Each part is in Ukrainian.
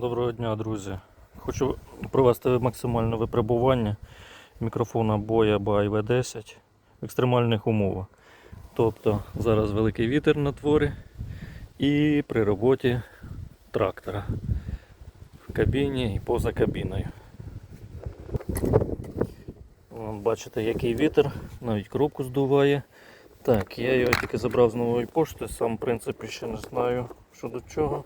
Доброго дня, друзі. Хочу провести максимальне випробування мікрофона Boya by V10 в екстремальних умовах. Тобто зараз великий вітер на творі і при роботі трактора в кабіні і поза кабіною. Бачите, який вітер, навіть коробку здуває. Так, я його тільки забрав з нової пошти, сам в принципі ще не знаю, що до чого.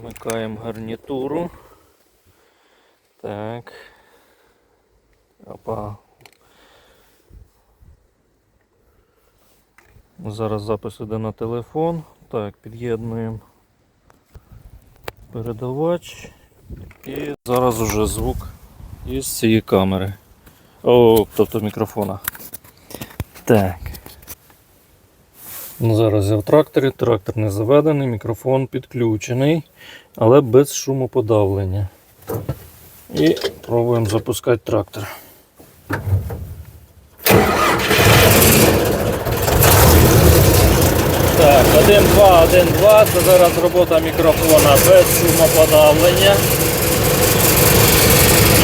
Вмикаємо гарнітуру. Так. Опа. Зараз запис іде на телефон. Так, під'єднуємо передавач. І зараз уже звук із цієї камери. О, тобто мікрофона. Так. Ну, Зараз я в тракторі, трактор не заведений, мікрофон підключений, але без шумоподавлення. І пробуємо запускати трактор. Так, 1-2, 1-2, це зараз робота мікрофона без шумоподавлення.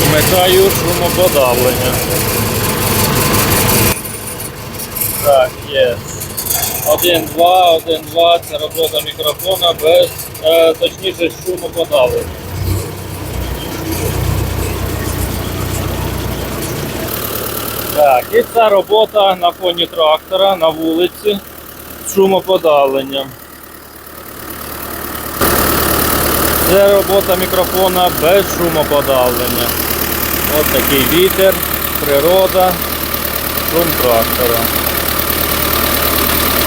Вмикаю шумоподавлення. Так, є. 1-2, 1-2, це робота мікрофона без, е, точніше, шумоподавлення. Так, і ця робота на фоні трактора на вулиці з шумоподавленням. Це робота мікрофона без шумоподавлення. Ось такий вітер, природа, шум трактора.